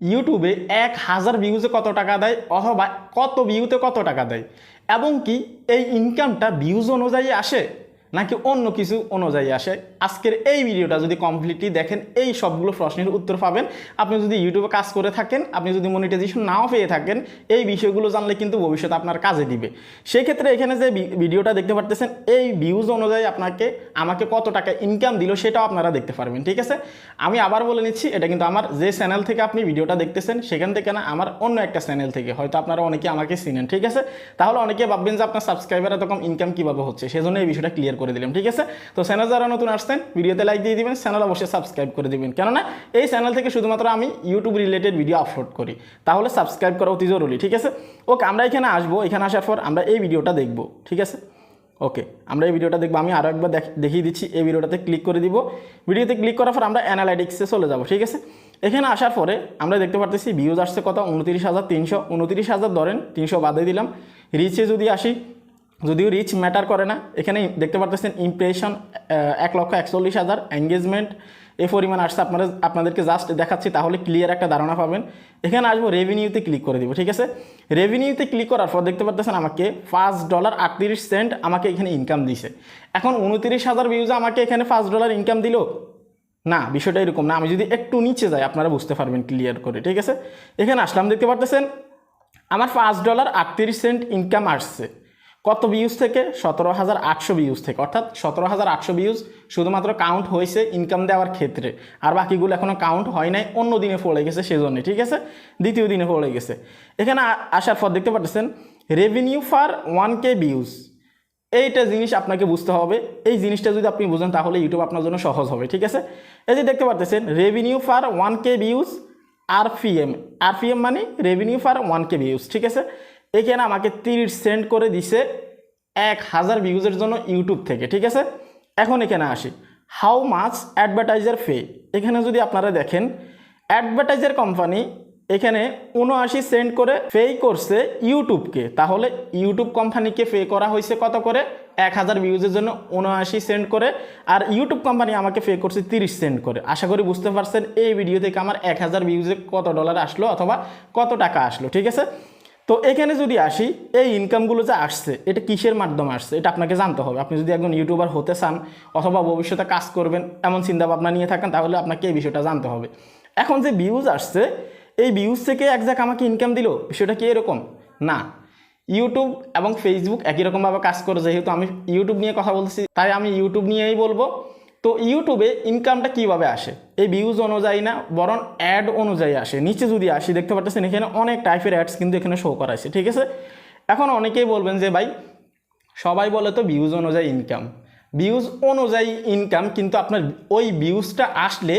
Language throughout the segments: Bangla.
ইউটিউবে এক হাজার ভিউজে কত টাকা দেয়, অথবা কত ভিউতে কত টাকা দেয়? এবং কি এই ইনকামটা ভিউজ অনুযায়ী আসে, নাকি অন্য কিছু অনুযায়ী আসে? আজকের এই ভিডিওটা যদি কমপ্লিটলি দেখেন, এই সবগুলো প্রশ্নের উত্তর পাবেন। আপনি যদি ইউটিউবে কাজ করে থাকেন, আপনি যদি মনিটাইজেশন নাও পেয়ে থাকেন, এই বিষয়গুলো জানলে কিন্তু ভবিষ্যতে আপনার কাজে দিবে। সেই ক্ষেত্রে এখানে যে ভিডিওটা দেখতে পারতেছেন, এই ভিউজ অনুযায়ী আপনাকে, আমাকে কত টাকা ইনকাম দিল সেটাও আপনারা দেখতে পারবেন, ঠিক আছে? আমি আবার বলে নিচ্ছি, এটা কিন্তু আমার যে চ্যানেল থেকে আপনি ভিডিওটা দেখতেছেন, সেখান থেকে না, আমার অন্য একটা চ্যানেল থেকে। হয়তো আপনারা অনেকে আমাকে চিনেন, ঠিক আছে? তাহলে অনেকে ভাববেন যে আপনার সাবস্ক্রাইবার এত কম ইনকাম কীভাবে হচ্ছে? সেজন্য এই বিষয়টা ক্লিয়ার করে দিলাম, ঠিক আছে? তো চ্যানেল যারা নতুন আসছেন ভিডিওতে লাইক দিয়ে দিবেন চ্যানেল অবশ্যই সাবস্ক্রাইব করে দিবেন। কেননা এই চ্যানেল থেকে শুধুমাত্র আমি ইউটিউব রিলেটেড ভিডিও আপলোড করি। তাহলে সাবস্ক্রাইব করা অতি জরুরি, ঠিক আছে? ওকে আমরা এখানে আসব। এখানে আসার পর আমরা এই ভিডিওটা দেখব, ঠিক আছে? ওকে আমরা এই ভিডিওটা দেখব। আমি আরও একবার দেখ- দেখিয়ে দিচ্ছি, এই ভিডিওটাতে ক্লিক করে দিব। ভিডিওতে ক্লিক করার পর আমরা অ্যানালাইটিক্সে চলে যাব, ঠিক আছে? এখানে আসার পরে আমরা দেখতে পারতেছি ভিউজ আসছে কত? উনত্রিশ হাজার তিনশো, উনত্রিশ হাজার ধরেন, তিনশো বাদে দিলাম। রিচে যদি আসি যদিও রিচ ম্যাটার করে না এখানে দেখতে পারতেছেন ইমপ্রেশন এক লক্ষ একচল্লিশ হাজার এঙ্গেজমেন্ট এ পরিমাণ আসছে আপনারা, আপনাদেরকে জাস্ট দেখাচ্ছি, তাহলে ক্লিয়ার একটা ধারণা পাবেন। এখানে আসব রেভিনিউতে ক্লিক করে দিব, ঠিক আছে? রেভিনিউতে ক্লিক করার পর দেখতে পারতেছেন আমাকে পাঁচ ডলার আটত্রিশ সেন্ট আমাকে এখানে ইনকাম দিছে। এখন উনত্রিশ হাজার ভিউজে আমাকে এখানে পাঁচ ডলার ইনকাম দিল? না, বিষয়টা এরকম না, আমি যদি একটু নিচে যাই, আপনারা বুঝতে পারবেন ক্লিয়ার করে, ঠিক আছে? এখানে আসলাম, দেখতে পারতেছেন, আমার পাঁচ ডলার আটত্রিশ সেন্ট ইনকাম আসছে। কত ভিউজ থেকে? সতেরো হাজার আটশো ভিউজ থেকে। অর্থাৎ সতেরো হাজার আটশো ভিউজ শুধুমাত্র কাউন্ট হয়েছে ইনকাম দেওয়ার ক্ষেত্রে। আর বাকিগুলো এখনও কাউন্ট হয় নাই, অন্য দিনে পড়ে গেছে সেজন্য, ঠিক আছে? দ্বিতীয় দিনে পড়ে গেছে। এখানে আসার পর দেখতে পাচ্ছেন revenue per one K views এইটা জিনিস আপনাকে বুঝতে হবে। এই জিনিসটা যদি আপনি বুঝেন, তাহলে ইউটিউব আপনার জন্য সহজ হবে, ঠিক আছে? এই যে দেখতে পাচ্ছেন revenue per one K views RPM RPM মানে revenue per one K views ঠিক আছে? এখানে আমাকে তিরিশ সেন্ট করে দিছে এক হাজার ভিউজের জন্য ইউটিউব থেকে, ঠিক আছে? এখন এখানে আসি। হাউ মাছ অ্যাডভার্টাইজার ফে এখানে যদি আপনারা দেখেন অ্যাডভার্টাইজার কোম্পানি এখানে উনআশি সেন্ট করে পে করছে ইউটিউবকে। তাহলে ইউটিউব কোম্পানিকে পে করা হয়েছে কত করে? এক হাজার ভিউজের জন্য উনআশি সেন্ট করে, আর ইউটিউব কোম্পানি আমাকে পে করছে তিরিশ সেন্ট করে। আশা করি বুঝতে পারছেন, এই ভিডিও থেকে আমার এক হাজার ভিউজে কত ডলার আসলো অথবা কত টাকা আসলো, ঠিক আছে? তো এখানে যদি আসি, এই ইনকামগুলো যে আসছে, এটা কিসের মাধ্যমে আসছে? এটা আপনাকে জানতে হবে। আপনি যদি একজন ইউটিউবার হতে চান অথবা ভবিষ্যতে কাজ করবেন, এমন চিন্তা ভাবনা নিয়ে থাকেন, তাহলে আপনাকে এই বিষয়টা জানতে হবে। এখন যে ভিউজ আসছে, এই ভিউজ থেকে এক জায়গায় আমাকে ইনকাম দিল, বিষয়টা কি এরকম? না। ইউটিউব এবং ফেসবুক একই রকমভাবে কাজ করে, যেহেতু আমি ইউটিউব নিয়ে কথা বলছি, তাই আমি ইউটিউব নিয়েই বলব। তো ইউটিউবে ইনকামটা কীভাবে আসে? এই ভিউজ অনুযায়ী না, বরং অ্যাড অনুযায়ী আসে। নিচে যদি আসি, দেখতে পাচ্ছেন এখানে অনেক টাইপের অ্যাডস কিন্তু এখানে শো করা আছে ঠিক আছে? এখন অনেকেই বলবেন যে, ভাই, সবাই বলে তো ভিউজ অনুযায়ী ইনকাম ভিউজ অনুযায়ী ইনকাম কিন্তু আপনার ওই ভিউজটা আসলে,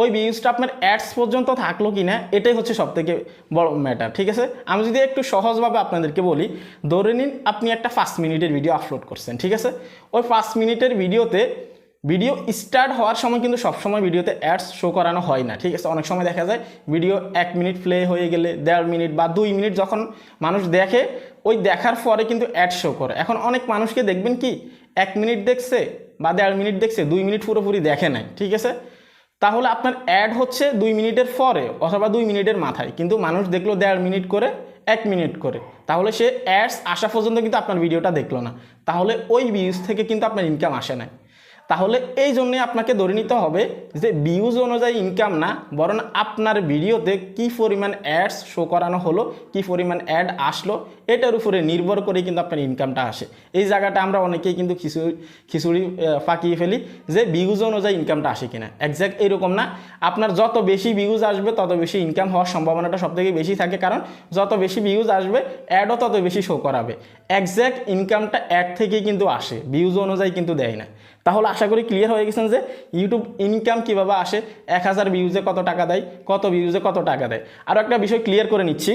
ওই ভিউজটা আপনার অ্যাডস পর্যন্ত থাকল কি না এটাই হচ্ছে সবথেকে বড় ম্যাটার ঠিক আছে? আমি যদি একটু সহজভাবে আপনাদেরকে বলি, ধরে নিন আপনি একটা পাঁচ মিনিটের ভিডিও আপলোড করছেন, ঠিক আছে? ওই পাঁচ মিনিটের ভিডিওতে ভিডিও স্টার্ট হওয়ার সময় কিন্তু সবসময় ভিডিওতে অ্যাডস শো করানো হয় না, ঠিক আছে? অনেক সময় দেখা যায় ভিডিও এক মিনিট প্লে হয়ে গেলে, দেড় মিনিট বা দুই মিনিট যখন মানুষ দেখে, ওই দেখার পরে কিন্তু অ্যাড শো করে। এখন অনেক মানুষকে দেখবেন কি, এক মিনিট দেখছে বা দেড় মিনিট দেখছে, দুই মিনিট পুরোপুরি দেখে নাই, ঠিক আছে? তাহলে আপনার অ্যাড হচ্ছে দুই মিনিটের পরে অথবা দুই মিনিটের মাথায়। কিন্তু মানুষ দেখল দেড় মিনিট করে, এক মিনিট করে। তাহলে সে অ্যাডস আসা পর্যন্ত কিন্তু আপনার ভিডিওটা দেখল না। তাহলে ওই ভিউজ থেকে কিন্তু আপনার ইনকাম আসে না তাহলে এই জন্যে আপনাকে ধরে নিতে হবে যে ভিউজ অনুযায়ী ইনকাম না, বরং আপনার ভিডিওতে কি পরিমাণ অ্যাডস শো করানো হলো, কি পরিমাণ অ্যাড আসলো, এটার উপরে নির্ভর করে কিন্তু আপনার ইনকামটা আসে। এই জায়গাটা আমরা অনেকেই কিন্তু খিচুড়ি খিচুড়ি ফাঁকিয়ে ফেলি যে ভিউজ অনুযায়ী ইনকামটা আসে কিনা। একজ্যাক্ট এরকম না। আপনার যত বেশি ভিউজ আসবে, তত বেশি ইনকাম হওয়ার সম্ভাবনাটা সবথেকে বেশি থাকে, কারণ যত বেশি ভিউজ আসবে অ্যাডও তত বেশি শো করাবে। একজ্যাক্ট ইনকামটা অ্যাড থেকেই কিন্তু আসে ভিউজ অনুযায়ী কিন্তু দেয় না। তাহলে আশা করি ক্লিয়ার হয়ে গেছেন যে ইউটিউব ইনকাম কীভাবে আসে? এক হাজার ভিউজে কত টাকা দেয়? কত ভিউজে কত টাকা দেয়? আরও একটা বিষয় ক্লিয়ার করে নিচ্ছি।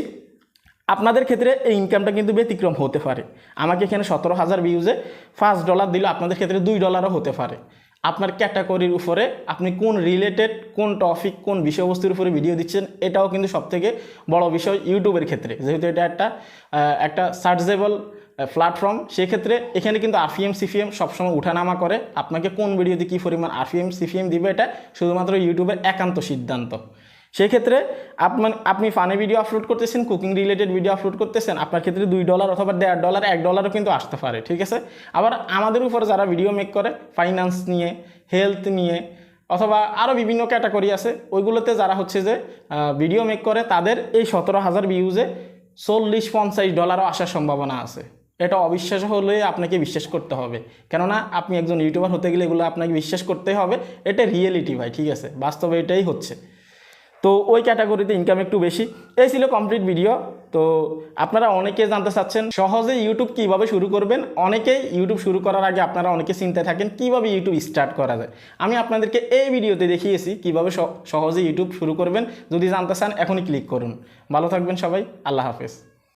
আপনাদের ক্ষেত্রে এই ইনকামটা কিন্তু ব্যতিক্রম হতে পারে। আমাকে এখানে সতেরো হাজার ভিউজে পাঁচ ডলার দিল, আপনাদের ক্ষেত্রে দুই ডলারও হতে পারে। আপনার ক্যাটাগরির উপরে আপনি কোন রিলেটেড কোন টপিক কোন বিষয়বস্তুর উপরে ভিডিও দিচ্ছেন, এটাও কিন্তু সবথেকে বড় বিষয় ইউটিউবের ক্ষেত্রে। যেহেতু এটা একটা একটা সার্চেবল প্ল্যাটফর্ম সেক্ষেত্রে এখানে কিন্তু আরপিএম সিপিএম সবসময় উঠানামা করে। আপনাকে কোন ভিডিওতে কী পরিমাণ আরপিএম সিপিএম দিবে এটা শুধুমাত্র ইউটিউবের একান্ত সিদ্ধান্ত। সেক্ষেত্রে আপনার আপনি ফানি ভিডিও আপলোড করতেছেন কুকিং রিলেটেড ভিডিও আপলোড করতেছেন, আপনার ক্ষেত্রে দুই ডলার অথবা দেড় ডলার এক ডলারও কিন্তু আসতে পারে, ঠিক আছে? আবার আমাদের উপর যারা ভিডিও মেক করে ফাইন্যান্স নিয়ে হেলথ নিয়ে, অথবা আরও বিভিন্ন ক্যাটাগরি আছে, ওইগুলোতে যারা হচ্ছে যে ভিডিও মেক করে, তাদের এই সতেরো হাজার ভিউজে চল্লিশ পঞ্চাশ ডলারও আসার সম্ভাবনা আছে। এটা অবিশ্বাস হলে আপনাকে বিশ্বাস করতে হবে। কেননা আপনি একজন ইউটিউবার হতে গেলে এগুলো আপনাকে বিশ্বাস করতে হবে। এটা রিয়েলিটি ভাই, ঠিক আছে? বাস্তবে এটাই হচ্ছে। তো ওই ক্যাটাগরিতে ইনকাম একটু বেশি। এই ছিল কমপ্লিট ভিডিও তো আপনারা অনেকে জানতে চাচ্ছেন, সহজে ইউটিউব কীভাবে শুরু করবেন? অনেকেই ইউটিউব শুরু করার আগে আপনারা অনেকে চিন্তায় থাকেন, কীভাবে ইউটিউব স্টার্ট করা যায়? আমি আপনাদেরকে এই ভিডিওতে দেখিয়েছি কীভাবে সহজে ইউটিউব শুরু করবেন। যদি জানতে চান, এখনই ক্লিক করুন। ভালো থাকবেন সবাই। আল্লাহ হাফেজ।